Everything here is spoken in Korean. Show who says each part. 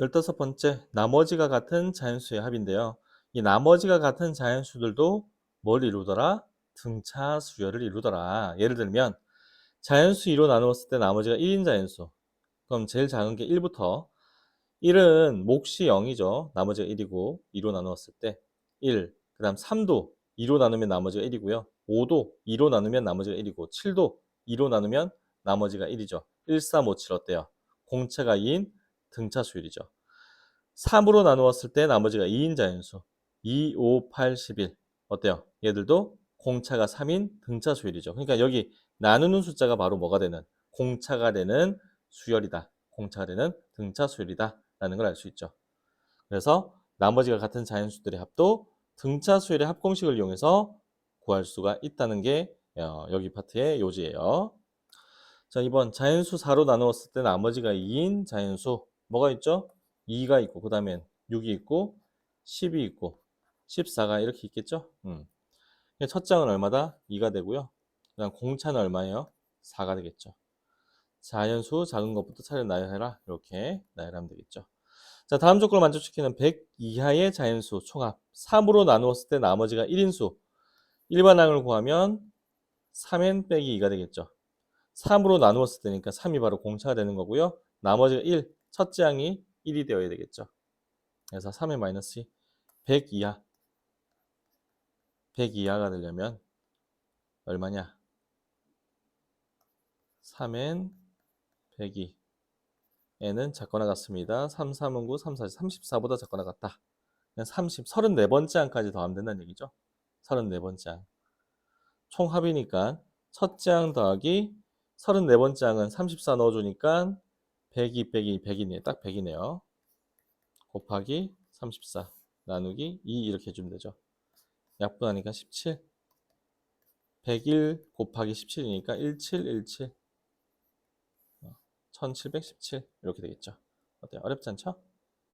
Speaker 1: 15번째, 나머지가 같은 자연수의 합인데요. 이 나머지가 같은 자연수들도 뭘 이루더라? 등차 수열을 이루더라. 예를 들면 자연수 2로 나누었을 때 나머지가 1인 자연수. 그럼 제일 작은 게 1부터 1은 몫이 0이죠. 나머지가 1이고 2로 나누었을 때 1. 그 다음 3도 2로 나누면 나머지가 1이고요. 5도 2로 나누면 나머지가 1이고 7도 2로 나누면 나머지가 1이죠. 1, 3, 5, 7 어때요? 공차가 2인 등차 수율이죠. 3으로 나누었을 때 나머지가 2인 자연수. 2, 5, 8, 11. 어때요? 얘들도 공차가 3인 등차 수열이죠. 그러니까 여기 나누는 숫자가 바로 뭐가 되는? 공차가 되는 수열이다. 공차가 되는 등차 수열이다. 라는 걸 알 수 있죠. 그래서 나머지가 같은 자연수들의 합도 등차 수열의 합공식을 이용해서 구할 수가 있다는 게 어, 여기 파트의 요지예요. 자, 이번 자연수 4로 나누었을 때 나머지가 2인 자연수 뭐가 있죠? 2가 있고 그 다음엔 6이 있고 10이 있고 14가 이렇게 있겠죠? 음. 첫 장은 얼마다? 2가 되고요. 그다음 공차는 얼마예요? 4가 되겠죠. 자연수 작은 것부터 차례 나열해라. 이렇게 나열하면 되겠죠. 자, 다음 조건을 만족시키는 100 이하의 자연수 총합 3으로 나누었을 때 나머지가 1인수 일반항을 구하면 3n 빼기 2가 되겠죠. 3으로 나누었을 때니까 3이 바로 공차가 되는 거고요. 나머지가 1, 첫째 항이 1이 되어야 되겠죠. 그래서 3의 마이너스 2, 100 이하 100 이하가 되려면 얼마냐? 3n 102 n은 작거나 같습니다. 3, 3은 9, 3, 4, 34보다 작거나 같다. 그냥 30, 34번째 항까지 더하면 된다는 얘기죠. 34번째 항. 총 합이니까 첫째 항 더하기 34번째 항은 34 넣어주니까 102 빼기 100이네. 딱 100이네요. 곱하기 34 나누기 2 이렇게 해주면 되죠. 약분하니까 17 101 곱하기 17이니까 1717 1717 이렇게 되겠죠. 어때요? 어렵지 않죠?